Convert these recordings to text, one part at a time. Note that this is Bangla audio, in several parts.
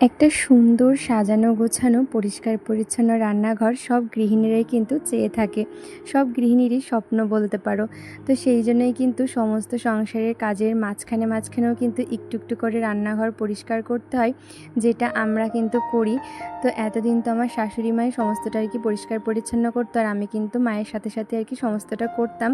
একটা সুন্দর সাজানো, গোছানো, পরিষ্কার, পরিচ্ছন্ন রান্নাঘর সব গৃহিণীরাই কিন্তু চেয়ে থাকে। সব গৃহিণীরই স্বপ্ন বলতে পারো। তো সেই জন্যই কিন্তু সমস্ত সংসারের কাজের মাঝখানে মাঝখানেও কিন্তু একটু একটু করে রান্নাঘর পরিষ্কার করতে হয়, যেটা আমরা কিন্তু করি। তো এতদিন তো আমার শাশুড়ি মায়ের সমস্তটা আর কি পরিষ্কার, পরিচ্ছন্ন করতো আর আমি কিন্তু মায়ের সাথে সাথে আর কি সমস্তটা করতাম।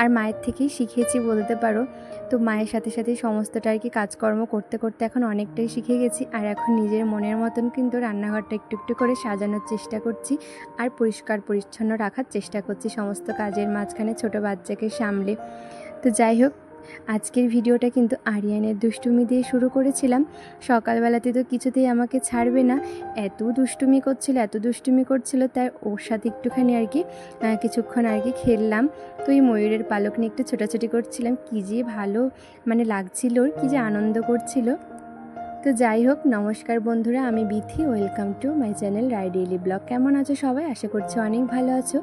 আর মায়ের থেকেই শিখেছি বলতে পারো। তো মায়ের সাথে সাথে সমস্তটা আর কি কাজকর্ম করতে করতে এখন অনেকটাই শিখে গেছি। আর এখন নিজের মনের মতন কিন্তু রান্নাঘরটা একটু একটু করে সাজানোর চেষ্টা করছি আর পরিষ্কার পরিচ্ছন্ন রাখার চেষ্টা করছি সমস্ত কাজের মাঝখানে ছোট বাচ্চাকে সামলে। তো যাই হোক, আজকের ভিডিওটা কিন্তু আরিয়ানের দুষ্টুমি দিয়ে শুরু করেছিলাম। সকালবেলাতে তো কিছুতেই আমাকে ছাড়বে না। এত দুষ্টুমি করছিল, এত দুষ্টুমি করছিল, তাই ওর সাথে একটুখানি আর কি কিছুক্ষণ আর কি খেললাম। তো এই ময়ূরের পালক নিয়ে একটু ছোটাছুটি করছিলাম। কী যে ভালো মানে লাগছিল কী যে আনন্দ করছিল। তো যাই হোক, নমস্কার বন্ধুরা, আমি Bithi, welcome to my channel Rai daily vlog. কেমন আছো সবাই? আশা করছি অনেক ভালো আছো।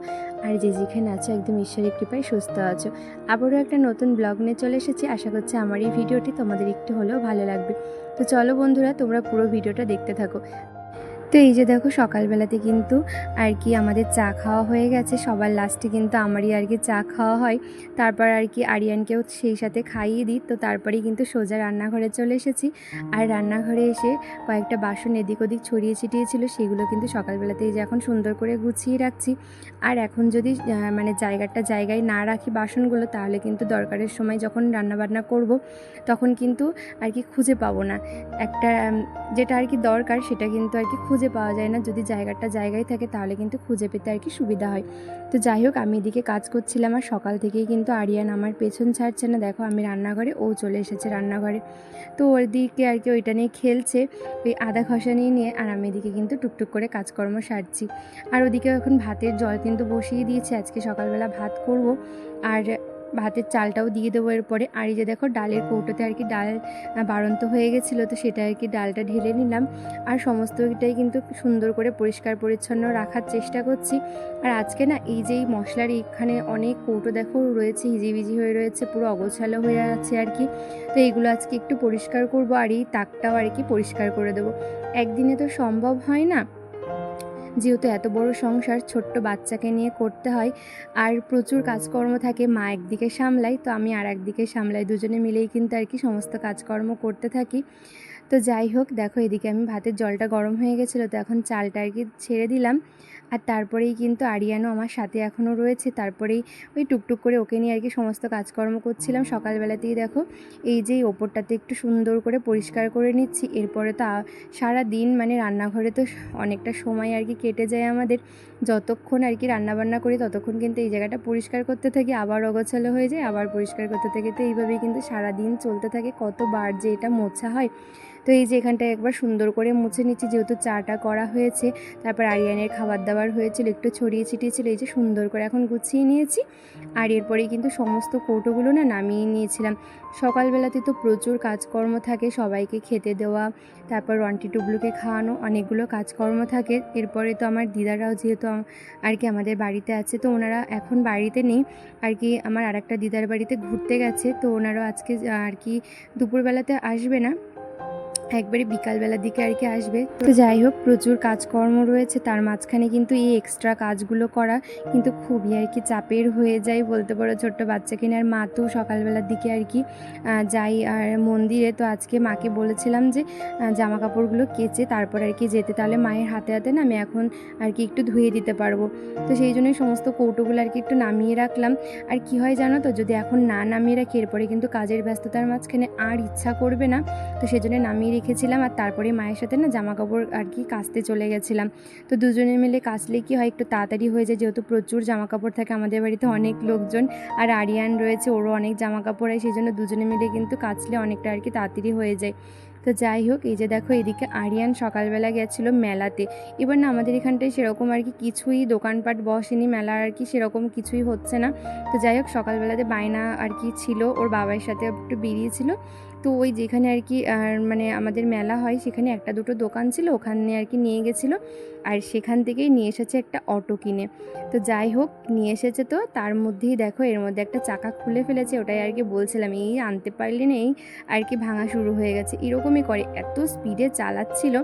আর যে যেখানে আছো, একদম ঈশ্বরের কৃপায় সুস্থ আছো। আবারও একটা নতুন ব্লগ নিয়ে চলে এসেছি। আশা করছি আমার এই ভিডিওটি তোমাদের একটু হলেও ভালো লাগবে। তো চলো বন্ধুরা, তোমরা পুরো ভিডিওটা দেখতে থাকো। তো এই যে দেখো সকালবেলাতে কিন্তু আর কি আমাদের চা খাওয়া হয়ে গেছে। সবার লাস্টে কিন্তু আমারই আর কি চা খাওয়া হয়। তারপর আর কি আরিয়ানকেও সেই সাথে খাইয়ে দিই। তো তারপরেই কিন্তু সোজা রান্নাঘরে চলে এসেছি। আর রান্নাঘরে এসে কয়েকটা বাসন এদিক ওদিক ছড়িয়ে ছিটিয়ে ছিল, সেগুলো কিন্তু সকালবেলাতেই যে এখন সুন্দর করে গুছিয়ে রাখছি। আর এখন যদি মানে জায়গাটা জায়গায় না রাখি বাসনগুলো, তাহলে কিন্তু দরকারের সময় যখন রান্নাবান্না করব, তখন কিন্তু আর কি খুঁজে পাবো না। একটা যেটা আর কি দরকার, সেটা কিন্তু আর কি খুঁজে পাওয়া যায় না। যদি জায়গাটা জায়গায় থাকে তাহলে কিন্তু খুঁজে পেতে আর কি সুবিধা হয়। তো যাই হোক, আমি এদিকে কাজ করছিলাম আর সকাল থেকেই কিন্তু আরিয়ান আমার পেছন ছাড়ছে না। দেখো, আমি রান্নাঘরে, ও চলে এসেছে রান্নাঘরে। তো ওর দিকে আর কি ওইটা নিয়ে খেলছে, ওই আদা খসা নিয়ে নিয়ে আর আমি এদিকে কিন্তু টুকটুক করে কাজকর্ম সারছি। আর ওদিকে এখন ভাতের জল কিন্তু বসিয়ে দিয়েছে। আজকে সকালবেলা ভাত করব। আর ভাতের চালটাও দিয়ে দেবো এরপরে। আর এই যে দেখো, ডালের কৌটোতে আর কি ডাল বাড়ন্ত হয়ে গেছিল, তো সেটা আর কি ডালটা ঢেলে নিলাম। আর সমস্তটাই কিন্তু সুন্দর করে পরিষ্কার পরিচ্ছন্ন রাখার চেষ্টা করছি। আর আজকে না, এই যে এই মশলার এখানে অনেক কৌটো দেখো রয়েছে, হিজিবিজি হয়ে রয়েছে, পুরো অগোছালো হয়ে আছে আর কি। তো এইগুলো আজকে একটু পরিষ্কার করব আর এই তাকটাও আর কি পরিষ্কার করে দেবো। একদিনে তো সম্ভব হয় না। যেহেতু এত বড় সংসার, ছোট্ট বাচ্চাকে নিয়ে করতে হয় আর প্রচুর কাজকর্ম থাকে, মা একদিকে সামলাই তো আমি আর একদিকে সামলাই দুজনে মিলেই কিন্তু আর কি সমস্ত কাজকর্ম করতে থাকি। তো যাই হোক, দেখো এদিকে আমি ভাতের জলটা গরম হয়ে গেছিল, তো এখন চালটা আর কি ছেড়ে দিলাম। আর তারপরেই কিন্তু আরিয়ানও আমার সাথে এখনও রয়েছে। তারপরেই ওই টুকটুক করে ওকে নিয়ে আর কি সমস্ত কাজকর্ম করছিলাম। সকালবেলাতেই দেখো, এই যে ওপরটাতে একটু সুন্দর করে পরিষ্কার করে নিচ্ছি। এরপরে তো সারা দিন মানে রান্নাঘরে তো অনেকটা সময় আর কি কেটে যায় আমাদের। যতক্ষণ আর কি রান্নাবান্না করি ততক্ষণ কিন্তু এই জায়গাটা পরিষ্কার করতে থাকি। আবার অগোছালো হয়ে যায়, আবার পরিষ্কার করতে থাকি। তো এইভাবেই কিন্তু সারা দিন চলতে থাকে। কতবার যে এটা মোছা হয় তো এই যে এখানটায় একবার সুন্দর করে মুছে নিচ্ছি, যেহেতু চাটা করা হয়েছে, তারপর আরিয়ানের খাবার দাবার হয়েছিল, একটু ছড়িয়ে ছিটিয়েছিল এই যে সুন্দর করে এখন গুছিয়ে নিয়েছি। আর এরপরেই কিন্তু সমস্ত কৌটোগুলো না নামিয়ে নিয়েছিলাম। সকালবেলাতে তো প্রচুর কাজকর্ম থাকে, সবাইকে খেতে দেওয়া, তারপর রন্টি টুবলুকে খাওয়ানো, অনেকগুলো কাজকর্ম থাকে। এরপরে তো আমার দিদারাও যেহেতু আর কি আমাদের বাড়িতে আছে, তো ওনারা এখন বাড়িতে নেই। আর কি আমার আরেকটা দিদার বাড়িতে ঘুরতে গেছে, তো ওনারাও আজকে আর কি দুপুরবেলাতে আসবে না। একবারে বিকালবেলার দিকে আর কি আসবে। তো যাই হোক, প্রচুর কাজকর্ম রয়েছে। তার মাঝখানে কিন্তু এই এক্সট্রা কাজগুলো করা কিন্তু খুবই আর কি চাপের হয়ে যায় বলতে পারো ছোট্ট বাচ্চাকে আর মা তো সকালবেলার দিকে আর কি যাই। আর মন্দিরে তো আজকে মাকে বলেছিলাম যে জামা কাপড়গুলো কেচে তারপর আর কি যেতে। তাহলে মায়ের হাতে হাতে না আমি এখন আর কি একটু ধুয়ে দিতে পারব। তো সেই জন্যই সমস্ত কৌটোগুলো আর কি একটু নামিয়ে রাখলাম। আর কি হয় জানো তো, যদি এখন না নামিয়ে রাখি, এরপরে কিন্তু কাজের ব্যস্ততার মাঝখানে আর ইচ্ছা করবে না। তো সেই জন্য নামিয়ে রেখেছিলাম আর তারপরে মায়ের সাথে না জামা কাপড় আর কি কাচতে চলে গেছিলাম। তো দুজনে মিলে কাচলে কি হয় একটু তাড়াতাড়ি হয়ে যায়, যেহেতু প্রচুর জামা কাপড় থাকে আমাদের বাড়িতে অনেক লোকজন আর আরিয়ান রয়েছে, ওরও অনেক জামা কাপড় হয় সেই জন্য দুজনে মিলে কিন্তু কাচলে অনেকটা আর কি তাড়াতাড়ি হয়ে যায়। তো যাই হোক, এই যে দেখো এদিকে আরিয়ান সকালবেলা গেছিল মেলাতে। এবার না আমাদের এখানটায় সেরকম আর কি কিছুই দোকানপাট বসেনি, মেলা আর কি সেরকম কিছুই হচ্ছে না। তো যাই হোক, সকালবেলাতে বায়না আর কি ছিল, ওর বাবার সাথে একটু বেরিয়েছিল। তো ওই যেখানে আর কি, আর মানে আমাদের মেলা হয়, সেখানে একটা দুটো দোকান ছিল, ওখানে আর কি নিয়ে গেছিল। আর সেখান থেকেই নিয়ে এসেছে একটা অটো কিনে। তো যাই হোক, নিয়ে এসেছে তো, তার মধ্যেই দেখো এর মধ্যে একটা চাকা খুলে ফেলেছে, ওটাই আর কি বলছিলাম, এই আনতে পারলি না এই আর কি ভাঙা শুরু হয়ে গেছে। এরকমই করে, এত স্পিডে চালাচ্ছিল,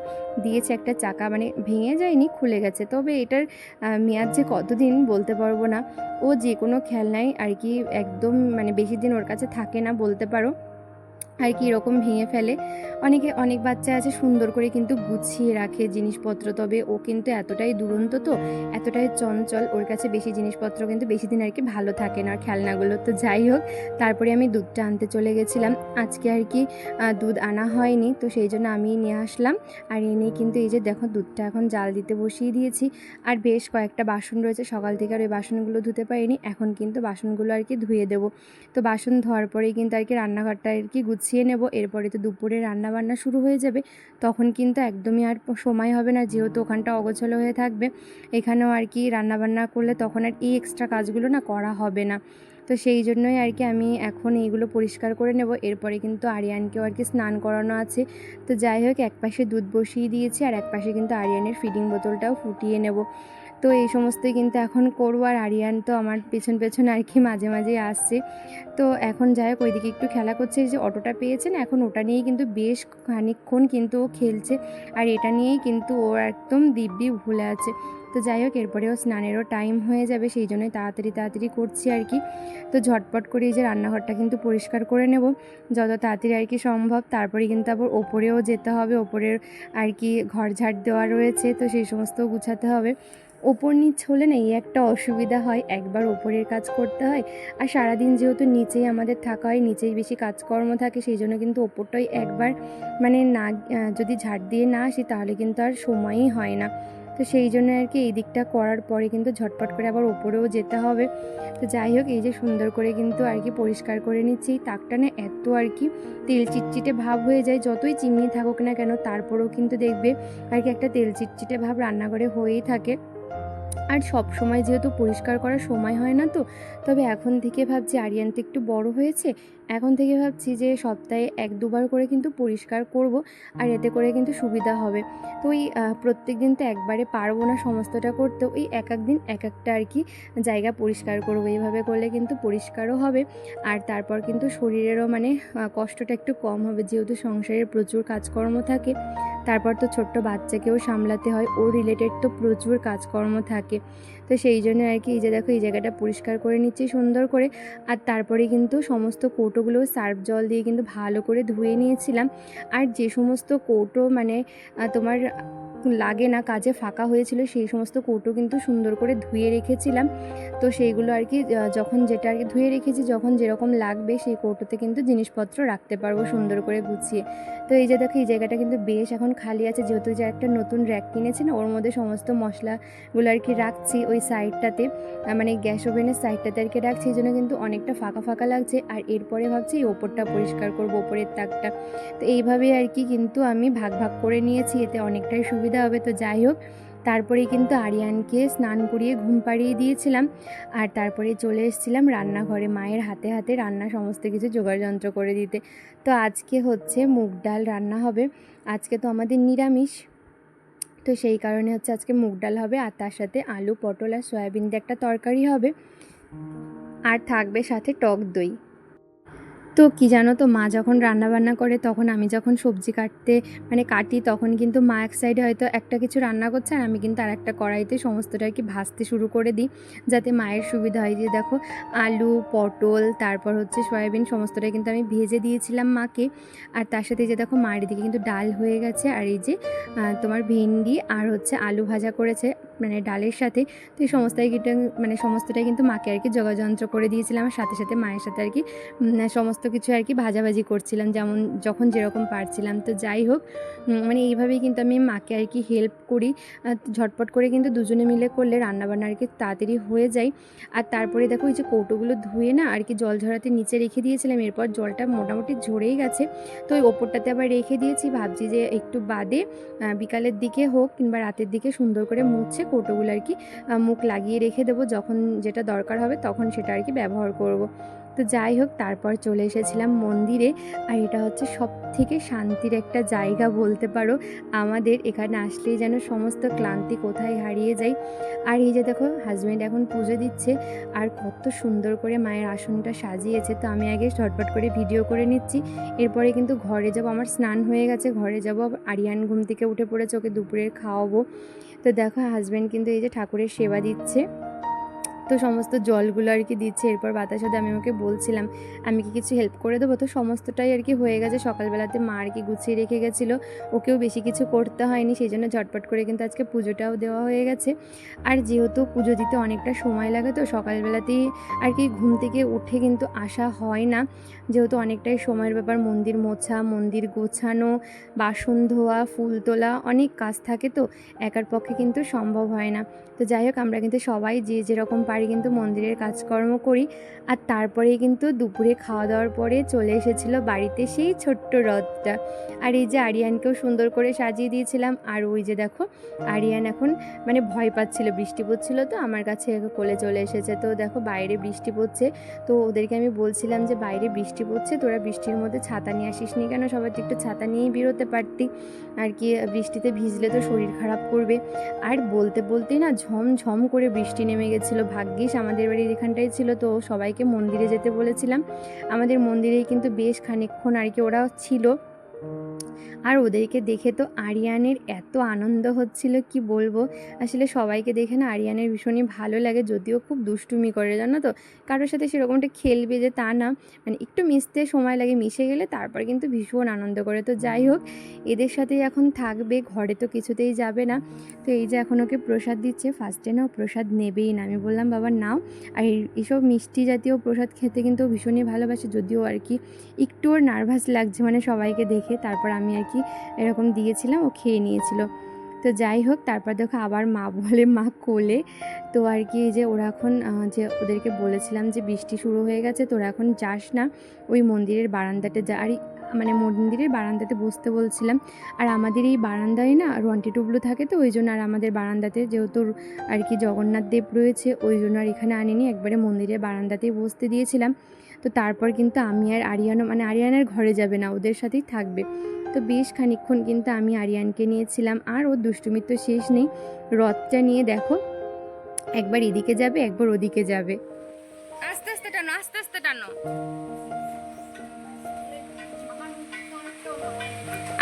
দিয়েছে একটা চাকা মানে ভেঙে যায়নি, খুলে গেছে। তবে এটার মেয়াদ যে কতদিন বলতে পারব না, ও যে কোনো খেলনাই আর কি একদম মানে বেশি দিন ওর কাছে থাকে না বলতে পারো। আর কি এরকম ভেঙে ফেলে। অনেকে, অনেক বাচ্চা আছে সুন্দর করে কিন্তু গুছিয়ে রাখে জিনিসপত্র, তবে ও কিন্তু এতটাই দুরন্ত তো, এতটাই চঞ্চল, ওর কাছে বেশি জিনিসপত্র কিন্তু বেশি দিন আর কি ভালো থাকে না। আর খেলনাগুলো তো যাই হোক, তারপরে আমি দুধটা আনতে চলে গেছিলাম। আজকে আর কি দুধ আনা হয়নি, তো সেই জন্য আমি নিয়ে আসলাম। আর এনে কিন্তু এই যে দেখো দুধটা এখন জাল দিতে বসিয়ে দিয়েছি। আর বেশ কয়েকটা বাসন রয়েছে, সকাল থেকে আর ওই বাসনগুলো ধুতে পারিনি, এখন কিন্তু বাসনগুলো আর কি ধুয়ে দেবো। তো বাসন ধোয়ার পরেই কিন্তু আর কি রান্নাঘরটা আর কি গুছিয়ে নেব, এরপরে তো দুপুরে রান্না বান্না শুরু হয়ে যাবে। তখন কিন্তু একদমই আর সময় হবে না, যেহেতু ওখানটা অগোছলো হয়ে থাকবে। এখানেও আর কি রান্না বান্না করলে তখন আর এই এক্সট্রা কাজগুলো না করা হবে না। তো সেই জন্যই আর কি আমি এখন এইগুলো পরিষ্কার করে নেব। এরপরে কিন্তু আরিয়ানকেও আর কি স্নান করানো আছে। তো যাই হোক এক পাশে দুধ বসিয়ে দিয়েছি আর এক পাশে কিন্তু আরিয়ানের ফিডিং বোতলটাও ফুটিয়ে নেব। তো এই সমস্তই কিন্তু এখন করব আর আরিয়ান তো আমার পেছন পেছন আর কি মাঝে মাঝেই আসছে। তো এখন যাই হোক, ওইদিকে একটু খেলা করছে যে অটোটা পেয়েছে না, এখন ওটা নিয়েই কিন্তু বেশ খানিকক্ষণ কিন্তু ও খেলছে আর এটা নিয়েই কিন্তু ও একদম দিব্যি ভুলে আছে। তো যাই হোক এরপরেও স্নানেরও টাইম হয়ে যাবে, সেই জন্যই তাড়াতাড়ি তাড়াতাড়ি করছি আর কি। তো ঝটপট করে এই যে রান্নাঘরটা কিন্তু পরিষ্কার করে নেব, যত তাড়াতাড়ি আর কি সম্ভব। তারপরে কিন্তু আবার ওপরেও যেতে হবে, ওপরের আর কি ঘর ঝাড় দেওয়া রয়েছে, তো সেই সমস্ত গুছাতে হবে। ওপর নিচ হলে না এই একটা অসুবিধা হয়, একবার ওপরের কাজ করতে হয়। আর সারাদিন যেহেতু নিচেই আমাদের থাকা হয়, নিচেই বেশি কাজকর্ম থাকে, সেই জন্য কিন্তু ওপরটাই একবার মানে না যদি ঝাড় দিয়ে না আসি তাহলে কিন্তু আর সময়ই হয় না। তো সেই জন্য আর কি এই দিকটা করার পরে কিন্তু ঝটপট করে আবার ওপরেও যেতে হবে। তো যাই হোক, এই যে সুন্দর করে কিন্তু আর কি পরিষ্কার করে নিচ্ছি। তাকটা না এত আর কি তেল চিটচিটে ভাব হয়ে যায়, যতই চিমনি থাকুক না কেন, তারপরেও কিন্তু দেখবে আর কি একটা তেল চিটচিটে ভাব রান্নাঘরে হয়েই থাকে। আর সব সময় যেহেতু পরিষ্কার করার সময় হয় না তো, তবে এখন থেকে ভাবছি আরিয়ান তো একটু বড় হয়েছে। এখন থেকে ভাবছি যে সপ্তাহে এক দুবার করে কিন্তু পরিষ্কার করব আর এতে করে কিন্তু সুবিধা হবে। তো ওই প্রত্যেক দিন তো একবারে পারব না সমস্তটা করতে, ওই এক এক দিন এক একটা আর কি জায়গা পরিষ্কার করব। এইভাবে করলে কিন্তু পরিষ্কারও হবে আর তারপর কিন্তু শরীরেরও মানে কষ্টটা একটু কম হবে। যেহেতু সংসারের প্রচুর কাজকর্ম থাকে, তারপর তো ছোট্ট বাচ্চাকেও সামলাতে হয়। ও রিলেটেড তো প্রচুর কাজকর্ম থাকে। তো সেই জন্য আর কি এই যে দেখো এই জায়গাটা পরিষ্কার করে নিচ্ছি, সুন্দর করে। আর তারপরে কিন্তু সমস্ত কৌটোগুলো সার্ফ জল দিয়ে কিন্তু ভালো করে ধুয়ে নিয়েছিলাম। আর যে সমস্ত কৌটো মানে তোমার লাগে না, কাজে ফাঁকা হয়েছিল, সেই সমস্ত কৌটো কিন্তু সুন্দর করে ধুয়ে রেখেছিলাম। তো সেইগুলো আর কি যখন যেটা আর কি ধুয়ে রেখেছি, যখন যেরকম লাগবে সেই কৌটোতে কিন্তু জিনিসপত্র রাখতে পারব সুন্দর করে গুছিয়ে। তো এই যে দেখো, এই জায়গাটা কিন্তু বেশ এখন খালি আছে, যেহেতু যে একটা নতুন র্যাক কিনেছি না, ওর মধ্যে সমস্ত মশলাগুলো আর কি রাখছি ওই সাইডটাতে মানে গ্যাস ওভেনের সাইডটাতে আর কি রাখছি, এই জন্য কিন্তু অনেকটা ফাঁকা ফাঁকা লাগছে। আর এরপরে ভাবছি এই ওপরটা পরিষ্কার করব, ওপরের তাকটা। তো এইভাবে আর কি কিন্তু আমি ভাগ ভাগ করে নিয়েছি, এতে অনেকটাই সুবিধা হবে, তো যাই হোক। তারপরেই কিন্তু আরিয়ানকে স্নান করিয়ে ঘুম পাড়িয়ে দিয়েছিলাম। আর তারপরে চলে এসেছিলাম রান্নাঘরে মায়ের হাতে হাতে রান্না সমস্ত কিছু জোগাড় যন্ত্র করে দিতে। তো আজকে হচ্ছে মুগ ডাল রান্না হবে। আজকে তো আমাদের নিরামিষ। তো সেই কারণে হচ্ছে আজকে মুগ ডাল হবে আর তার সাথে আলু, পটল আর সয়াবিন দিয়ে একটা তরকারি হবে। আর থাকবে সাথে টক দই। তো কি জানো তো, মা যখন রান্না বান্না করে, তখন আমি যখন সবজি কাটতে মানে কাটি, তখন কিন্তু মা এক সাইডে হয়তো একটা কিছু রান্না করছে, আর আমি কিন্তু আর একটা কড়াইতে সমস্তটা আর কি ভাজতে শুরু করে দিই, যাতে মায়ের সুবিধা হয়। যে দেখো, আলু, পটল, তারপর হচ্ছে সয়াবিন, সমস্তটাই কিন্তু আমি ভেজে দিয়েছিলাম মাকে। আর তার সাথে যে দেখো, মায়ের দিকে কিন্তু ডাল হয়ে গেছে, আর এই যে তোমার ভেন্ডি আর হচ্ছে আলু ভাজা করেছে। মানে ডালের সাথে, তো এই সমস্তটাই কিন্তু মানে সমস্তটাই কিন্তু মাকে আর কি যোগাযন্ত্র করে দিয়েছিলাম। সাথে সাথে মায়ের সাথে আর কি সমস্ত কিছু আর কি ভাজাভাজি করছিলাম, যেমন যখন যেরকম পারছিলাম। তো যাই হোক মানে এইভাবেই কিন্তু আমি মাকে আর কি হেল্প করি। ঝটপট করে কিন্তু দুজনে মিলে করলে রান্নাবান্না আর কি তাড়াতাড়ি হয়ে যায়। আর তারপরে দেখো ওই যে কৌটোগুলো ধুয়ে না আর কি জল ঝরাতে নিচে রেখে দিয়েছিলাম, এরপর জলটা মোটামুটি ঝরেই গেছে। তো ওই ওপরটাতে আবার রেখে দিয়েছি, ভাবছি যে একটু বাদে বিকালের দিকে হোক কিংবা রাতের দিকে সুন্দর করে মুছে কৌটোগুলো আর কি মুখ লাগিয়ে রেখে দেবো, যখন যেটা দরকার হবে তখন সেটা আর কি ব্যবহার করব। তো যাই হোক, তারপর চলে এসেছিলাম মন্দিরে, আর এটা হচ্ছে সব থেকে শান্তির একটা জায়গা বলতে পারো। আমাদের এখানে আসলেই যেন সমস্ত ক্লান্তি কোথায় হারিয়ে যায়। আর এই যে দেখো হাজব্যান্ড এখন পুজো দিচ্ছে, আর কত সুন্দর করে মায়ের আসনটা সাজিয়েছে। তো আমি আগে ঝটপট করে ভিডিও করে নিচ্ছি। এরপরে কিন্তু ঘরে যাব, আমার স্নান হয়ে গেছে, ঘরে যাব, আরিয়ান ঘুম থেকে উঠে পড়েছে, ওকে দুপুরের খাওয়াবো। তো দেখো হাজব্যান্ড কিন্তু এই যে ঠাকুরের সেবা দিচ্ছে। তো সমস্ত জলগুলো আর কি দিচ্ছে, এরপর বাতাসাতে আমি ওকে বলছিলাম, আমি কি কিছু হেল্প করে দেবো? তো সমস্তটাই আর কি হয়ে গেছে। সকালবেলাতে মা আর কি গুছিয়ে রেখে গেছিল, ওকেও বেশি কিছু করতে হয়নি, সেই জন্য ঝটপট করে কিন্তু আজকে পুজোটাও দেওয়া হয়ে গেছে। আর যেহেতু পুজো দিতে অনেকটা সময় লাগে, তো সকালবেলাতেই আর কি ঘুম থেকে উঠে কিন্তু আসা হয় না। যেহেতু অনেকটাই সময়ের ব্যাপার, মন্দির মোছা, মন্দির গোছানো, বাসন ধোয়া, ফুল তোলা অনেক কাজ থাকে, তো একার পক্ষে কিন্তু সম্ভব হয় না। তো যাই হোক, আমরা কিন্তু সবাই যে যেরকম পারি কিন্তু মন্দিরের কাজকর্ম করি। আর তারপরেই কিন্তু দুপুরে খাওয়া দাওয়ার পরে চলে এসেছিল বাড়িতে সেই ছোট্ট রথটা আর এই যে আরিয়ানকেও সুন্দর করে সাজিয়ে দিয়েছিলাম। আর ওই যে দেখো, আরিয়ান এখন মানে ভয় পাচ্ছিল, বৃষ্টি পড়ছিল তো আমার কাছে কোলে চলে এসেছে। তো দেখো বাইরে বৃষ্টি পড়ছে। তো ওদেরকে আমি বলছিলাম যে, বাইরে বৃষ্টি পড়ছে, তোরা বৃষ্টির মধ্যে ছাতা নিয়ে আসিস নি কেন? সবাই তো একটু ছাতা নিয়েই বেরোতে পারতি। আর কি, বৃষ্টিতে ভিজলে তো শরীর খারাপ করবে। আর বলতে বলতেই না, ঝমঝম করে বৃষ্টি নেমে গেছিল ভাগ্যিস আমাদের বাড়ির এখানটাই ছিল, তো সবাইকে মন্দিরে যেতে বলেছিলাম। আমাদের মন্দিরেই কিন্তু বেশ খানিক্ষণ আর কি ওরা ছিল। আর ওদেরকে দেখে তো আরিয়ানের এত আনন্দ হচ্ছিল, কি বলব? আসলে সবাইকে দেখে না আরিয়ানের ভীষণই ভালো লাগে, যদিও খুব দুষ্টুমি করে, জানো তো? কারোর সাথে সেরকমটা খেলবে যে তা না মানে একটু মিশতে সময় লাগে, মিশে গেলে তারপর কিন্তু ভীষণ আনন্দ করে। তো যাই হোক, এদের সাথেই এখন থাকবে, ঘরে তো কিছুতেই যাবে না। তো এই যে এখন ওকে প্রসাদ দিচ্ছে ফার্স্টে না প্রসাদ নেবেই না। আমি বললাম, বাবা, নাও। আর এইসব মিষ্টি জাতীয় প্রসাদ খেতে কিন্তু ভীষণই ভালোবাসে, যদিও আর কি একটু ওর নার্ভাস লাগছে মানে সবাইকে দেখে। তারপর আমি আর কি এরকম দিয়েছিলাম, ও খেয়ে নিয়েছিল। তো যাই হোক, তারপর দেখো আবার মা বলে, মা কোলে। তো আর কি যে ওরা এখন যে ওদেরকে বলেছিলাম যে বৃষ্টি শুরু হয়ে গেছে তোরা এখন যাস না। ওই মন্দিরের বারান্দাতে যা, আর মানে মন্দিরের বারান্দাতে বসতে বলছিলাম। আর আমাদের এই বারান্দায় না রন্টি টুবলু থাকে তো, ওই জন্য আর আমাদের বারান্দাতে যেহেতু আর কি জগন্নাথ দেব রয়েছে, ওই জন্য আর এখানে আনিনি। একবারে মন্দিরের বারান্দাতেই বসতে দিয়েছিলাম। তো তারপর কিন্তু আমি আর আরিয়ানও মানে আরিয়ানের ঘরে যাবে না, ওদের সাথেই থাকবে। তো বেশ খানিকক্ষণ কিন্তু আমি আরিয়ানকে নিয়েছিলাম, আর ওর দুষ্টুমির তো শেষ নেই। রথটা নিয়ে দেখো, একবার এদিকে যাবে, একবার ওদিকে যাবে। আস্তে আস্তে টানো, আস্তে আস্তে টানো।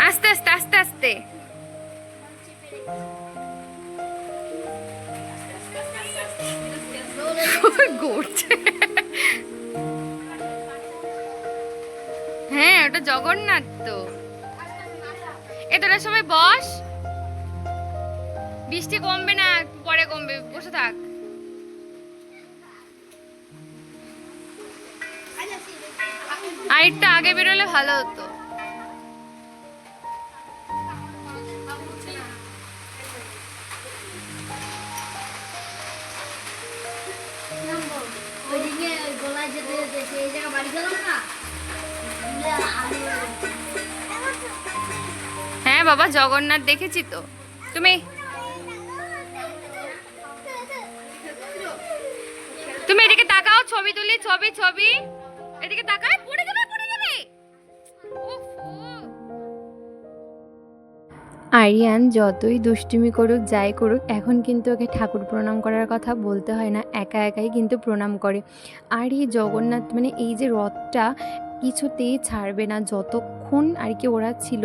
আস্তে আস্তে আস্তে আস্তে। হ্যাঁ ওটা জগন্নাথ তো। এতটার সময় বস। বৃষ্টি কমবে না, পরে কমবে, বসে থাক। আইটটা আগে বেরোলে ভালো হতো। বাবা জগন্নাথ দেখেছি তো। তুমি? তুমি এদিকে তাকাও, ছবি তুলি, ছবি ছবি। এদিকে তাকাও পড়ে যাবে পড়ে যাবে। আরিয়ান, যতই দুষ্টিমি করুক, যাই করুক, এখন কিন্তু ওকে ঠাকুর প্রণাম করার কথা বলতে হয় না, একা একাই কিন্তু প্রণাম করে। আর এই জগন্নাথ মানে এই যে রথটা কিছুতেই ছাড়বে না। যতক্ষণ আর কি ওরা ছিল,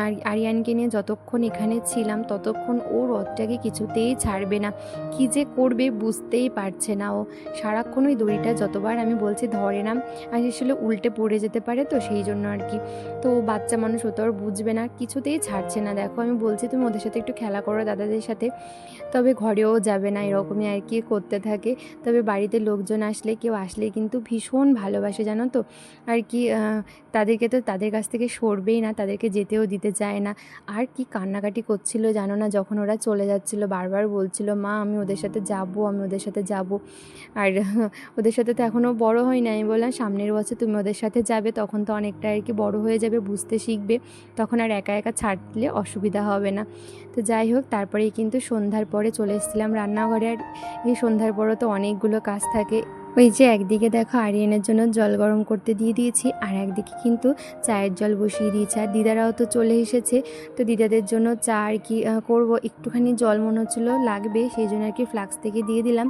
আর আরিয়ানকে নিয়ে যতক্ষণ এখানে ছিলাম, ততক্ষণ ও রথটাকে কিছুতেই ছাড়বে না। কি যে করবে বুঝতেই পারছে না ও। সারাক্ষণ ওই দড়িটা যতবার আমি বলছি ধরে না, আর আসলে উল্টে পড়ে যেতে পারে তো সেই জন্য আর কি। তো বাচ্চা মানুষ ও তো আর বুঝবে না, কিছুতেই ছাড়ছে না। দেখো, আমি বলছি তুমি ওদের সাথে একটু খেলা করো দাদাদের সাথে, তবে ঘরেও যাবে না, এরকমই আর কি করতে থাকে। তবে বাড়িতে লোকজন আসলে, কেউ আসলে কিন্তু ভীষণ ভালোবাসে, জানো তো? আর কি তাদেরকে তো তাদের কাছ থেকে সরবেই না, তাদেরকে যেতেও দিতে চায় না। আর কি কান্নাকাটি করছিল জানো না, যখন ওরা চলে যাচ্ছিল, বারবার বলছিল, মা, আমি ওদের সাথে যাব, আমি ওদের সাথে যাব। আর ওদের সাথে তো এখনও বড় হয় না আমি বললাম, সামনের বছর তুমি ওদের সাথে যাবে, তখন তো অনেকটা আর কি বড় হয়ে যাবে, বুঝতে শিখবে। তখন আর একা একা ছাড়লে অসুবিধা হবে না। তো যাই হোক, তারপরেই কিন্তু সন্ধ্যার পরে চলে এসেছিলাম রান্নাঘরে। আর এই সন্ধ্যার পরও তো অনেকগুলো কাজ থাকে। ওই যে একদিকে দেখো আরিয়ানের জন্য জল গরম করতে দিয়ে দিয়েছি, আর একদিকে কিন্তু চায়ের জল বসিয়ে দিয়েছি। আর দিদারাও তো চলে এসেছে, তো দিদাদের জন্য চা আর কি করব। একটুখানি জল মনে হচ্ছিল লাগবে, সেই জন্য আর কি ফ্লাক্স থেকে দিয়ে দিলাম।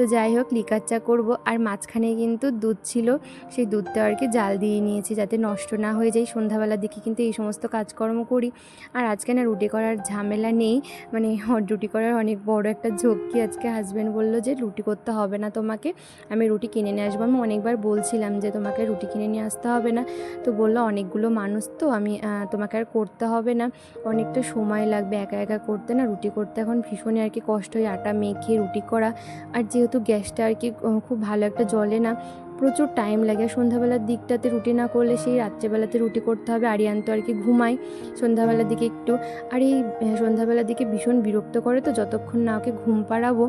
তো যাই হোক, লিকার চা করব। আর মাঝখানে কিন্তু দুধ ছিল, সেই দুধটা আর কি জাল দিয়ে নিয়েছি যাতে নষ্ট না হয়ে যায়। সন্ধ্যাবেলার দিকে কিন্তু এই সমস্ত কাজকর্ম করি। আর আজকে না রুটি করার ঝামেলা নেই। মানে রুটি করার অনেক বড় একটা ঝক্কি আজকে হাজব্যান্ড বলল যে, রুটি করতে হবে না তোমাকে। আমি রুটি কিনে নিয়ে আসব। আমি অনেকবার বলছিলাম যে, তোমাকে রুটি কিনে নিয়ে আসতে হবে না। তো বলল, অনেকগুলো মানুষ তো, আমি তোমাকে আর করতে হবে না। অনেকটা সময় লাগবে একা একা করতে। না, রুটি করতে এখন ভীষণই আর কি কষ্ট হয়। আটা মেখে রুটি করা। আর যেহেতু গ্যাসটা আর কি খুব ভালো একটা জ্বলে না প্রচুর টাইম লাগে। সন্ধ্যাবেলার দিকটাতে রুটি না করলে সেই রাত্রেবেলাতে রুটি করতে হবে। আরিয়ান তো আর কি ঘুমাই সন্ধ্যাবেলার দিকে একটু, আর এই সন্ধ্যাবেলার দিকে ভীষণ বিরক্ত করে তো, যতক্ষণ না ওকে ঘুম পাড়াবো,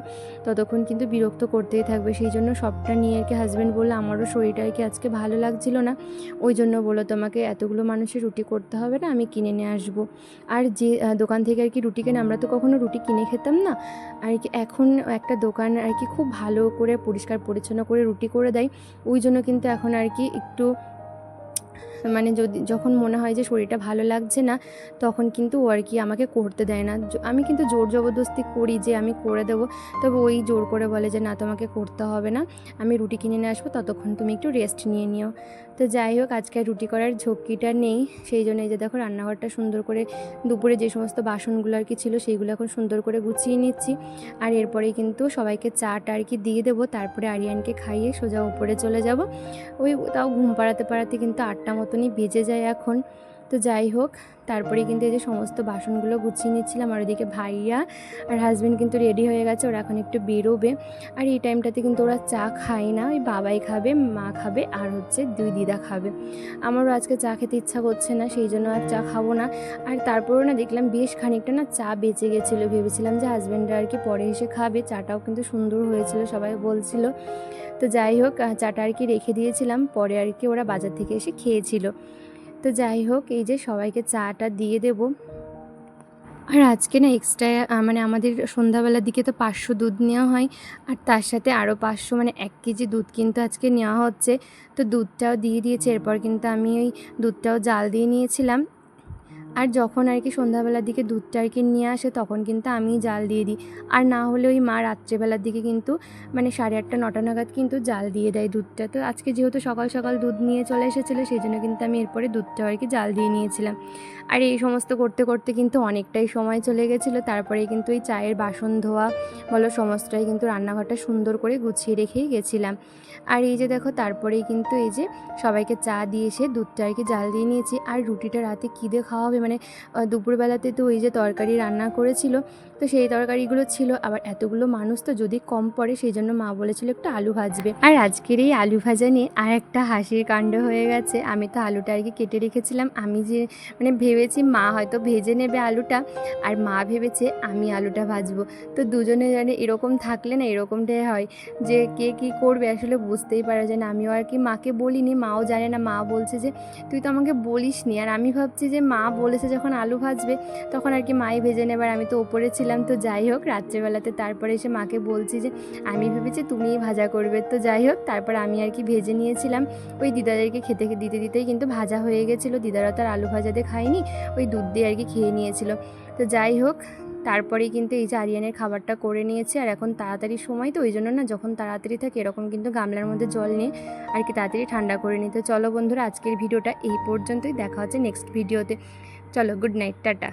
ততক্ষণ কিন্তু বিরক্ত করতেই থাকবে। সেই জন্য সবটা নিয়ে আর কি হাজব্যান্ড বলল, আমারও শরীরটা আর কি আজকে ভালো লাগছিল না। ওই জন্য বলল, তোমাকে এতগুলো মানুষের রুটি করতে হবে না, আমি কিনে নিয়ে আসব। আর যে দোকান থেকে আর কি রুটি কেনে, আমরা তো কখনো রুটি কিনে খেতাম না। আর কি এখন একটা দোকান আর কি খুব ভালো করে, পরিষ্কার পরিচ্ছন্ন করে রুটি করে দেয়। ওই জন্য কিন্তু এখন আর কি একটু মানে যদি, যখন মনে হয় যে শরীরটা ভালো লাগছে না, তখন কিন্তু ও আর কি আমাকে করতে দেয় না। আমি কিন্তু জোর জবরদস্তি করি যে আমি করে দেবো, তবে ওই জোর করে বলে যে না, তোমাকে করতে হবে না, আমি রুটি কিনে নিয়ে আসব, ততক্ষণ তুমি একটু রেস্ট নিয়ে নিও। তো যাই হোক, আজকে রুটি করার ঝক্কিটা নেই। সেই জন্য এই যে দেখো, রান্নাঘরটা সুন্দর করে দুপুরে যে সমস্ত বাসনগুলো আর কি ছিল, সেইগুলো এখন সুন্দর করে গুছিয়ে নিচ্ছি। আর এরপরে কিন্তু সবাইকে চাটা আর কি দিয়ে দেবো। তারপরে আরিয়ানকে খাইয়ে সোজা উপরে চলে যাব। ওই তাও ঘুম পাড়াতে পাড়াতে কিন্তু আটটা মতনই বেজে যায় এখন। তো যাই হোক তারপরে কিন্তু এই যে সমস্ত বাসনগুলো গুছিয়ে নিচ্ছিলাম, আর ওদিকে ভাইয়া আর হাজব্যান্ড কিন্তু রেডি হয়ে গেছে, ওরা এখন একটু বেরোবে। আর এই টাইমটাতে কিন্তু ওরা চা খায় না, ওই বাবাই খাবে, মা খাবে, আর হচ্ছে দুই দিদা খাবে। আমারও আজকে চা খেতে ইচ্ছা করছে না, সেই জন্য আর চা খাব না। আর তারপরেও না দেখলাম বেশ খানিকটা না চা বেঁচে গেছিল, ভেবেছিলাম যে হাজব্যান্ডরা আর কি পরে এসে খাবে। চাটাও কিন্তু সুন্দর হয়েছিল, সবাই বলছিল। তো যাই হোক চাটা আর কি রেখে দিয়েছিলাম, পরে আর কি ওরা বাজার থেকে এসে খেয়েছিল। তো যাই হোক, এই যে সবাইকে চাটা দিয়ে দেব। আর আজকে না এক্সট্রা মানে আমাদের সন্ধ্যাবেলার দিকে তো পাঁচশো দুধ নেওয়া হয়, আর তার সাথে আরও পাঁচশো মানে এক কেজি দুধ কিন্তু আজকে নেওয়া হচ্ছে। তো দুধটাও দিয়ে দিয়েছে, এরপর কিন্তু আমি ওই দুধটাও জাল দিয়ে নিয়েছিলাম। আর যখন আর কি সন্ধ্যাবেলার দিকে দুধটা আর কি নিয়ে আসে, তখন কিন্তু আমি জাল দিয়ে দিই। আর না হলে ওই মা রাত্রেবেলার দিকে কিন্তু মানে সাড়ে আটটা, নটা নাগাদ কিন্তু জাল দিয়ে দেয় দুধটা। তো আজকে যেহেতু সকাল সকাল দুধ নিয়ে চলে এসেছিল, সেই জন্য কিন্তু আমি এরপরে দুধটা আর কি জাল দিয়ে নিয়েছিলাম। আর এই সমস্ত করতে করতে কিন্তু অনেকটাই সময় চলে গেছিল। তারপরে কিন্তু ওই চায়ের বাসন ধোয়া বলো, সমস্তটাই কিন্তু রান্নাঘরটা সুন্দর করে গুছিয়ে রেখেই গেছিলাম। আর এই যে দেখো, তারপরেই কিন্তু এই যে সবাইকে চা দিয়ে এসে দুধটা আর কি জাল দিয়ে নিয়েছি। আর রুটিটা রাতে কী দিয়ে খাওয়া হবে মানে দুপুরবেলাতে তো এই যে তরকারি রান্না করেছিল তো সেই তরকারিগুলো ছিল। আবার এতগুলো মানুষ তো যদি কম পড়ে, সেই জন্য মা বলেছিল একটু আলু ভাজবে। আর আজকের এই আলু ভাজা নিয়ে আর একটা হাসির কাণ্ড হয়ে গেছে। আমি তো আলুটা আর কি কেটে রেখেছিলাম। আমি যে মানে ভেবেছি মা হয়তো ভেজে নেবে আলুটা। আর মা ভেবেছে আমি আলুটা ভাজবো। তো দুজনে জানে এরকম থাকলে না এরকমটাই হয় যে কে কী করবে আসলে বুঝতেই পারা যায় না। আমিও আর কি মাকে বলিনি, মাও জানে না। মা বলছে যে, তুই তো আমাকে বলিসনি। আর আমি ভাবছি যে মা বলেছে যখন আলু ভাজবে, তখন আর কি মাই ভেজে নেবার আমি তো ওপরে ছিলাম তো যাই হোক, রাত্রেবেলাতে তারপরে এসে মাকে বলছি যে, আমি ভেবেছি তুমিই ভাজা করবে। তো যাই হোক, তারপর আমি আর কি ভেজে নিয়েছিলাম। ওই দিদাদেরকে খেতে দিতে দিতেই কিন্তু ভাজা হয়ে গেছিল। দিদারা তো আর আলু ভাজাতে খায়নি, ওই দুধ দিয়ে আর কি খেয়ে নিয়েছিল। তো যাই হোক, তারপরেই কিন্তু এই যে আরিয়ানের খাবারটা করে নিয়েছে। আর এখন তাড়াতাড়ি সময় তো, ওই জন্য না যখন তাড়াতাড়ি থাকে এরকম কিন্তু গামলার মধ্যে জল নিয়ে আর কি তাড়াতাড়ি ঠান্ডা করে নিতে। চলো বন্ধুরা, আজকের ভিডিওটা এই পর্যন্তই। দেখা হচ্ছে নেক্সট ভিডিওতে। চলো, গুড নাইট, টাটা।